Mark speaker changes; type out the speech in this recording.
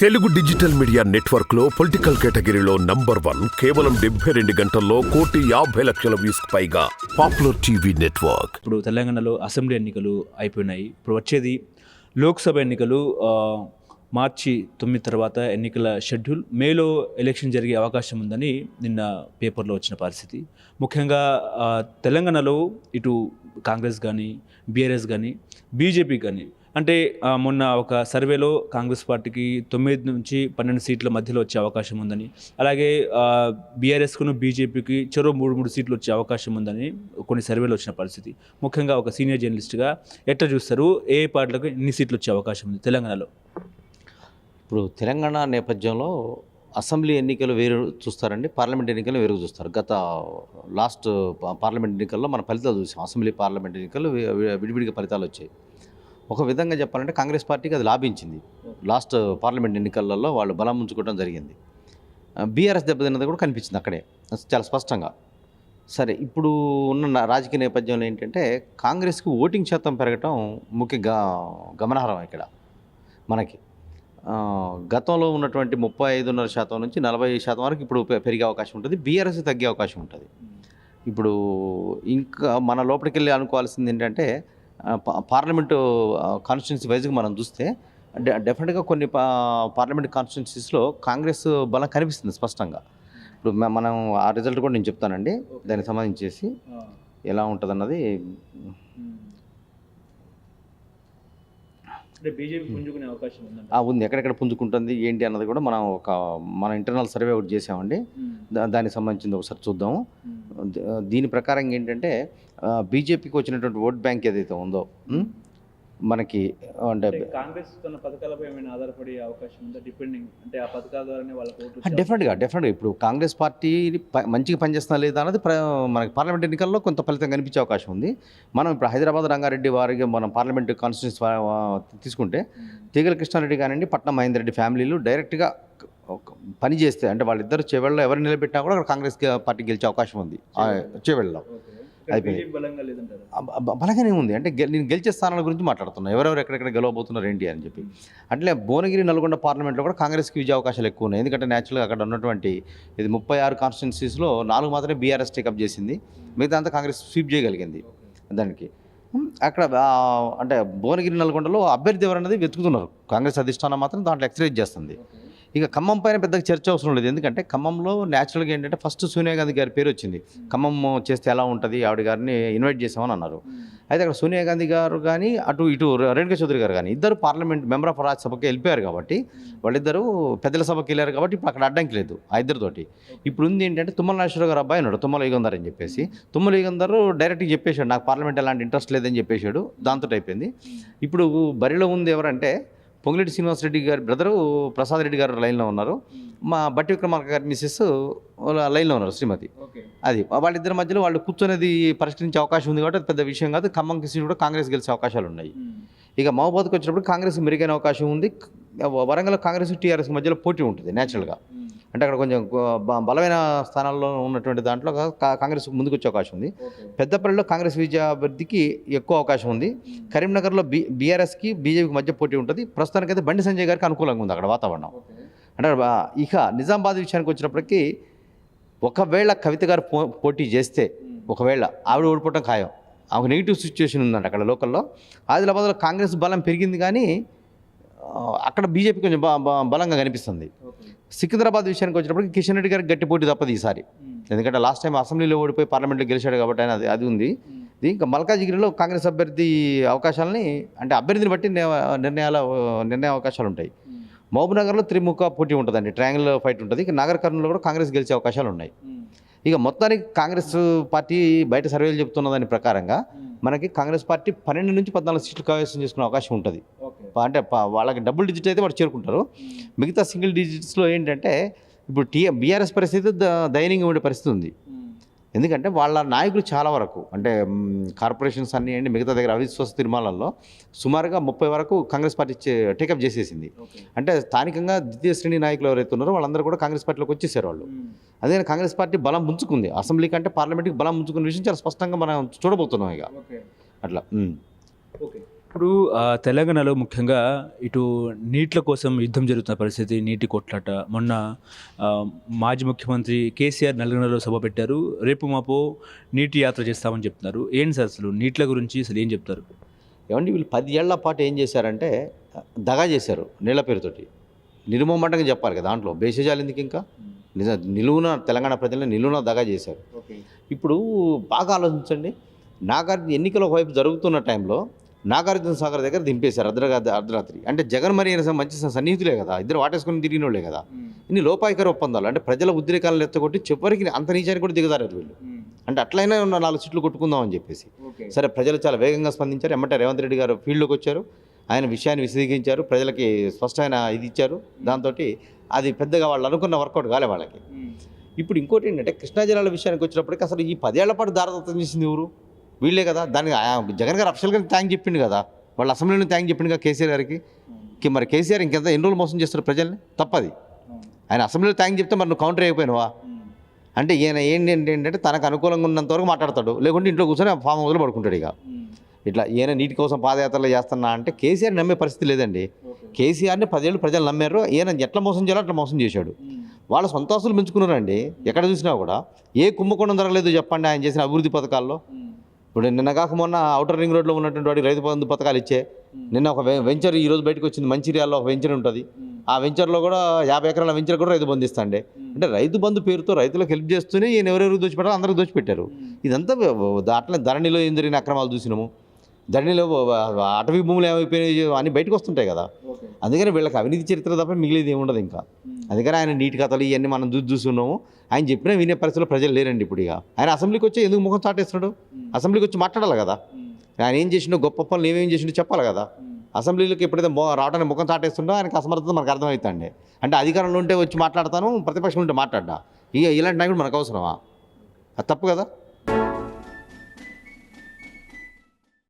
Speaker 1: Telugu digital media నెట్వర్క్లో political కేటగిరీలో number one కేవలం డెబ్బై రెండు గంటల్లో కోటి యాభై లక్షల వ్యూస్ పైగా పాపులర్ టీవీ నెట్వర్క్.
Speaker 2: ఇప్పుడు తెలంగాణలో అసెంబ్లీ ఎన్నికలు అయిపోయినాయి. ఇప్పుడు వచ్చేది లోక్సభ ఎన్నికలు ఆ, మార్చి తొమ్మిది తర్వాత ఎన్నికల షెడ్యూల్. మేలో ఎలక్షన్ జరిగే అవకాశం ఉందని నిన్న పేపర్లో వచ్చిన పరిస్థితి. ముఖ్యంగా ఆ, తెలంగాణలో ఇటు కాంగ్రెస్ కానీ బీఆర్ఎస్ కానీ బీజేపీ కానీ అంటే మొన్న ఒక సర్వేలో కాంగ్రెస్ పార్టీకి తొమ్మిది నుంచి పన్నెండు సీట్ల మధ్యలో వచ్చే అవకాశం ఉందని అలాగే బీఆర్ఎస్కును బీజేపీకి చెరో మూడు మూడు సీట్లు వచ్చే అవకాశం ఉందని కొన్ని సర్వేలు వచ్చిన పరిస్థితి. ముఖ్యంగా ఒక సీనియర్ జర్నలిస్ట్గా ఎట్లా చూస్తారు? ఏ పార్టీలకు ఎన్ని సీట్లు వచ్చే అవకాశం ఉంది? తెలంగాణలో.
Speaker 3: ఇప్పుడు తెలంగాణ నేపథ్యంలో అసెంబ్లీ ఎన్నికలు వేరు చూస్తారండి పార్లమెంట్ ఎన్నికలు వేరు చూస్తారు. గత లాస్ట్ పార్లమెంట్ ఎన్నికల్లో మన ఫలితాలు చూసాం. అసెంబ్లీ పార్లమెంట్ ఎన్నికలు విడివిడిగా ఫలితాలు వచ్చాయి. ఒక విధంగా చెప్పాలంటే కాంగ్రెస్ పార్టీకి అది లాభించింది. లాస్ట్ పార్లమెంట్ ఎన్నికలలో వాళ్ళు బలం ఉంచుకోవడం జరిగింది. బీఆర్ఎస్ దెబ్బతిన్నది కూడా కనిపించింది అక్కడే. చాలా స్పష్టంగా. సరే ఇప్పుడు ఉన్న రాజకీయ నేపథ్యంలో ఏంటంటే కాంగ్రెస్కి ఓటింగ్ శాతం పెరగటం ముఖ్య గమనార్హం ఇక్కడ మనకి. గతంలో ఉన్నటువంటి ముప్పై ఐదున్నర శాతం నుంచి నలభై శాతం వరకు ఇప్పుడు పెరిగే అవకాశం ఉంటుంది. బీఆర్ఎస్ తగ్గే అవకాశం ఉంటుంది. ఇప్పుడు ఇంకా మన లోపలికి వెళ్ళి అనుకోవాల్సింది ఏంటంటే పార్లమెంటు కాన్స్టిట్యున్సీ వైజ్గా మనం చూస్తే డె- డెఫినెట్గా కొన్ని పార్లమెంట్ కాన్స్టిట్యున్సీస్లో కాంగ్రెస్ బలం కనిపిస్తుంది స్పష్టంగా. ఇప్పుడు మనం ఆ రిజల్ట్ కూడా నేను చెప్తానండి. దానికి సంబంధించేసి ఎలా ఉంటుంది అన్నది ఉంది. ఎక్కడెక్కడ పుంజుకుంటుంది ఏంటి అన్నది కూడా మనం ఒక మన ఇంటర్నల్ సర్వే ఒకటి చేసామండి దానికి సంబంధించింది ఒకసారి చూద్దాము. దీని ప్రకారం ఏంటంటే బీజేపీకి వచ్చినటువంటి ఓట్ బ్యాంక్ ఏదైతే ఉందో? మనకి అంటే
Speaker 2: కాంగ్రెస్ తన పథకాలపై ఏమైనా ఆధారపడే అవకాశం ఉందా? డిపెండింగ్ అంటే ఆ పథకాల ద్వారానే వాళ్ళకి ఓట్లు
Speaker 3: డెఫినెట్గా డెఫినెట్గా ఇప్పుడు కాంగ్రెస్ పార్టీ మంచిగా పనిచేస్తున్నా లేదా అన్నది ప్ర మనకి పార్లమెంట్ ఎన్నికల్లో కొంత ఫలితం కనిపించే అవకాశం ఉంది. మనం ఇప్పుడు హైదరాబాద్ రంగారెడ్డి వారికి మనం పార్లమెంట్ కాన్స్టిట్యూన్సీ తీసుకుంటే తీగల కృష్ణారెడ్డి కానివ్వండి పట్నం మహేందర్ రెడ్డి ఫ్యామిలీలు డైరెక్ట్గా పని చేస్తే అంటే వాళ్ళిద్దరు చెవెళ్ళలో ఎవరు నిలబెట్టినా కూడా అక్కడ కాంగ్రెస్ పార్టీ గెలిచే అవకాశం ఉంది. చెవెళ్ళలో. అయిపోయింది. బలంగానే ఉంది. అంటే నేను గెలిచే స్థానాల గురించి మాట్లాడుతున్నా. ఎవరెవరు ఎక్కడెక్కడ గెలవబోతున్నారు ఏంటి అని చెప్పి. అట్లే భువనగిరి నల్గొండ పార్లమెంట్లో కూడా కాంగ్రెస్కి విజయ అవకాశాలు ఎక్కువ ఉన్నాయి. ఎందుకంటే న్యాచురల్గా అక్కడ ఉన్నటువంటి ఇది ముప్పై ఆరు కాన్స్టిట్యున్సీస్లో నాలుగు మాత్రమే బీఆర్ఎస్ టేకప్ చేసింది. మిగతా అంతా కాంగ్రెస్ స్వీప్ చేయగలిగింది దానికి. అక్కడ అంటే భువనగిరి నల్గొండలో అభ్యర్థి ఎవరన్నది వెతుకుతున్నారు. కాంగ్రెస్ అధిష్టానం మాత్రం దాంట్లో ఎక్సరైజ్ చేస్తుంది. ఇక ఖమ్మం పైన పెద్దగా చర్చ అవసరం లేదు. ఎందుకంటే ఖమ్మంలో న్యాచురల్గా ఏంటంటే ఫస్ట్ సోనియా గాంధీ గారి పేరు వచ్చింది. ఖమ్మం చేస్తే ఎలా ఉంటుంది? ఆవిడ గారిని ఇన్వైట్ చేసామని అన్నారు. అయితే అక్కడ సోనియా గాంధీ గారు కానీ అటు ఇటు రేణుకా చౌదరి గారు కానీ ఇద్దరు పార్లమెంట్ మెంబర్ ఆఫ్ రాజ్యసభకి వెళ్ళిపోయారు కాబట్టి వాళ్ళిద్దరూ పెద్దల సభకి వెళ్ళారు కాబట్టి ఇప్పుడు అక్కడ అడ్డంకి లేదు ఆ ఇద్దరితోటి. ఇప్పుడు ఉంది ఏంటంటే తుమ్మల నాగేశ్వరరావు గారు అబ్బాయి ఉన్నాడు తుమ్మల యుగంధర్ అని చెప్పేసి. తుమ్మల యుగంధర్ డైరెక్ట్గా చెప్పేశాడు నాకు పార్లమెంట్ ఎలాంటి ఇంట్రెస్ట్ లేదని చెప్పేశాడు దాంతో అయిపోయింది. ఇప్పుడు బరిలో ఉంది ఎవరంటే పొంగిరెడ్డి శ్రీనివాసరెడ్డి గారి బ్రదరు ప్రసాద్ రెడ్డి గారు లైన్లో ఉన్నారు. మా బట్టి విక్రమార్క గారి మిస్సెస్ లైన్లో ఉన్నారు శ్రీమతి.
Speaker 2: ఓకే.
Speaker 3: అది. వాళ్ళిద్దరి మధ్యలో వాళ్ళు కూర్చొనేది పరిష్కరించే అవకాశం ఉంది కాబట్టి పెద్ద విషయం కాదు. ఖమ్మం సీట్ కూడా కాంగ్రెస్ గెలిచే అవకాశాలు ఉన్నాయి. ఇక మహబాద్కి వచ్చినప్పుడు కాంగ్రెస్ మెరుగైన అవకాశం ఉంది. వరంగల్ కాంగ్రెస్ టీఆర్ఎస్ మధ్యలో పోటీ ఉంటుంది న్యాచురల్గా అంటే అక్కడ కొంచెం బలమైన స్థానాల్లో ఉన్నటువంటి దాంట్లో కాంగ్రెస్ ముందుకు వచ్చే అవకాశం ఉంది. పెద్దపల్లిలో కాంగ్రెస్ విజయాభివృద్ధికి ఎక్కువ అవకాశం ఉంది. కరీంనగర్లో బీ బీఆర్ఎస్కి బీజేపీకి మధ్య పోటీ ఉంటుంది. ప్రస్తుతానికైతే బండి సంజయ్ గారికి అనుకూలంగా ఉంది అక్కడ వాతావరణం. అంటే ఇక నిజామాబాద్ విషయానికి వచ్చినప్పటికీ ఒకవేళ కవిత గారు పో పోటీ చేస్తే ఒకవేళ ఆవిడ ఓడిపోవటం ఖాయం. ఆమెకు నెగిటివ్ సిచ్యువేషన్ ఉందంట అక్కడ లోకల్లో. ఆదిలాబాద్లో కాంగ్రెస్ బలం పెరిగింది కానీ అక్కడ బీజేపీ కొంచెం బలంగా కనిపిస్తుంది. సికింద్రాబాద్ విషయానికి వచ్చినప్పటికి కిషన్ రెడ్డి గారికి గట్టి పోటీ తప్పదు ఈసారి. ఎందుకంటే లాస్ట్ టైం అసెంబ్లీలో ఓడిపోయి పార్లమెంట్లో గెలిచాడు కాబట్టి ఆయన అది అది ఉంది. ఇది ఇంకా మల్కాజిగిరిలో కాంగ్రెస్ అభ్యర్థి అవకాశాలని అంటే అభ్యర్థిని బట్టి నిర్ణ- నిర్ణయాల నిర్ణయ అవకాశాలు ఉంటాయి. మహబూబ్ నగర్లో త్రిముఖ పోటీ ఉంటుందండి. ట్రయాంగిల్ ఫైట్ ఉంటుంది. ఇక నాగర్ కర్నూలులో కూడా కాంగ్రెస్ గెలిచే అవకాశాలు ఉన్నాయి. ఇక మొత్తానికి కాంగ్రెస్ పార్టీ బయట సర్వేలు చెప్తున్న దాని ప్రకారంగా మనకి కాంగ్రెస్ పార్టీ పన్నెండు నుంచి పద్నాలుగు సీట్లు కైవసం చేసుకునే అవకాశం ఉంటుంది. అంటే వాళ్ళకి డబుల్ డిజిట్ అయితే వాడు చేరుకుంటారు. మిగతా సింగిల్ డిజిట్స్లో ఏంటంటే ఇప్పుడు టీ బీఆర్ఎస్ పరిస్థితి దయనీయంగా ఉండే పరిస్థితి ఉంది. ఎందుకంటే వాళ్ళ నాయకులు చాలా వరకు అంటే కార్పొరేషన్స్ అన్ని అండి మిగతా దగ్గర అవిశ్వాస తీర్మానాల్లో సుమారుగా ముప్పై వరకు కాంగ్రెస్ పార్టీ టేకప్ చేసేసింది. అంటే స్థానికంగా ద్వితీయ శ్రేణి నాయకులు ఎవరైతే ఉన్నారో వాళ్ళందరూ కూడా కాంగ్రెస్ పార్టీలోకి వచ్చేసారు వాళ్ళు. అదే కాంగ్రెస్ పార్టీ బలం పుంజుకుంది అసెంబ్లీ కంటే పార్లమెంట్కి బలం పుంజుకున్న విషయం చాలా స్పష్టంగా మనం చూడబోతున్నాం ఇక. అట్లా.
Speaker 2: ఓకే. ఇప్పుడు తెలంగాణలో ముఖ్యంగా ఇటు నీట్ల కోసం యుద్ధం జరుగుతున్న పరిస్థితి నీటి కొట్లాట. మొన్న మాజీ ముఖ్యమంత్రి కేసీఆర్ నల్గొండలో సభ పెట్టారు. రేపు మాపో నీటి యాత్ర చేస్తామని చెప్తున్నారు. ఏంటి సార్ అసలు? నీట్ల గురించి అసలు ఏం చెప్తారు?
Speaker 3: ఏమండి వీళ్ళు పది ఏళ్ళ పాటు ఏం చేశారంటే దగా చేశారు నీళ్ళ పేరుతోటి. నిర్మమంటంగా చెప్పాలి కదా దాంట్లో. బేసిజాలు ఎందుకు ఇంకా? నిజ నిలువున తెలంగాణ ప్రజలను నిలువున దగా చేశారు. ఇప్పుడు బాగా ఆలోచించండి. నాగార్జున ఎన్నికల వైపు జరుగుతున్న టైంలో నాగార్జున సాగర్ దగ్గర దింపేశారు అర్ధరా అర్ధరాత్రి. అంటే జగన్ మరి మంచి సన్నిహితులే కదా ఇద్దరు వాటేసుకుని తిరిగిన వాళ్ళే కదా. ఇన్ని లోపాయికర ఒప్పందాలు అంటే ప్రజల ఉద్రేకాలను ఎత్తగొట్టి చివరికి అంత నీచానికి కూడా దిగజారారు వీళ్ళు. అంటే అట్లయినా ఉన్న నాలుగు సీట్లు కొట్టుకుందాం అని చెప్పేసి. సరే ప్రజలు చాలా వేగంగా స్పందించారు. ఎమ్మటే రేవంత్ రెడ్డి గారు ఫీల్డ్లోకి వచ్చారు. ఆయన విషయాన్ని విశదీకరించారు. ప్రజలకి స్పష్టమైన ఇది ఇచ్చారు. దాంతో అది పెద్దగా వాళ్ళు అనుకున్న వర్కౌట్ కాలే వాళ్ళకి. ఇప్పుడు ఇంకోటి ఏంటంటే కృష్ణా జిల్లాల విషయానికి వచ్చినప్పటికీ అసలు ఈ పదేళ్ళ పాటు దారదత్తం చేసింది ఎవరు? వీళ్ళే కదా. దానికి జగన్ గారు అఫిషియల్గా థ్యాంక్ చెప్పిండు కదా. వాళ్ళ అసెంబ్లీని థ్యాంక్ చెప్పిండు కదా కేసీఆర్ గారికి. మరి కేసీఆర్ ఇంకెంత ఎన్ని రోజులు మోసం చేస్తారు ప్రజల్ని? తప్పది. ఆయన అసెంబ్లీలో థ్యాంక్ చెప్తే మరి నువ్వు కౌంటర్ అయిపోయినావా? అంటే ఈయన ఏంటి ఏంటంటే తనకు అనుకూలంగా ఉన్నంత వరకు మాట్లాడతాడు. లేకుంటే ఇంట్లో కూర్చొని ఫామ్ హౌస్లో పడుకుంటాడు ఇక. ఇట్లా ఈయన నీటి కోసం పాదయాత్రలు చేస్తున్నా అంటే కేసీఆర్ నమ్మే పరిస్థితి లేదండి. కేసీఆర్ని పదేళ్ళు ప్రజలు నమ్మారు. ఈయన ఎట్లా మోసం చేయాలో అట్లా మోసం చేశాడు. వాళ్ళ సొంత ఆస్తులు పెంచుకున్నారండి. ఎక్కడ చూసినా కూడా. ఏ కుంభకోణం జరగలేదు చెప్పండి ఆయన చేసిన అభివృద్ధి పథకాల్లో. ఇప్పుడు నిన్న కాక మొన్న అవుటర్ రింగ్ రోడ్లో ఉన్నటువంటి వాడికి రైతు బంధు పథకాలు ఇచ్చే. నిన్న ఒక వెంచర్ ఈ రోజు బయటకు వచ్చింది. మంచిర్యాలలో ఒక వెంచర్ ఉంటుంది. ఆ వెంచర్లో కూడా యాభై ఎకరాల వెంచర్ కూడా రైతు బంధు ఇస్తాండే. అంటే రైతు బంధు పేరుతో రైతులకు హెల్ప్ చేస్తూనే ఈయన ఎవరెవరు దోచిపెట్టారో అందరూ దోచిపెట్టారు. ఇదంతా అట్లనే ధరణిలో ఏం జరిగిన అక్రమాలు చూసినాము. ధరణిలో అటవీ భూములు ఏమైపోయినాయి అన్నీ బయటకు వస్తుంటాయి కదా. అందుకని వీళ్ళకి అవినీతి చరిత్ర తప్ప మిగిలేదు ఏముండదు ఇంకా. అందుకని ఆయన నీటి కథలు ఇవన్నీ మనం చూసి చూస్తున్నాము. ఆయన చెప్పినా వినే పరిస్థితిలో ప్రజలు లేరండి ఇప్పుడు ఇక. ఆయన అసెంబ్లీకి వచ్చి ఎందుకు ముఖం చాటేస్తున్నాడు? అసెంబ్లీకి వచ్చి మాట్లాడాలి కదా. ఆయన ఏం చేసిండో గొప్ప పనులు ఏమేం చేసిండో చెప్పాలి కదా. అసెంబ్లీలోకి ఎప్పుడైతే రావడానికి ముఖం చాటేస్తుండో ఆయనకు అసమర్థత మనకు అర్థమవుతుండే అంటే అధికారంలో ఉంటే వచ్చి మాట్లాడతాను ప్రతిపక్షంలో ఉంటే మాట్లాడ్డా. ఇక ఇలాంటి నాయకుడు మనకు అవసరమా? అది తప్పు కదా.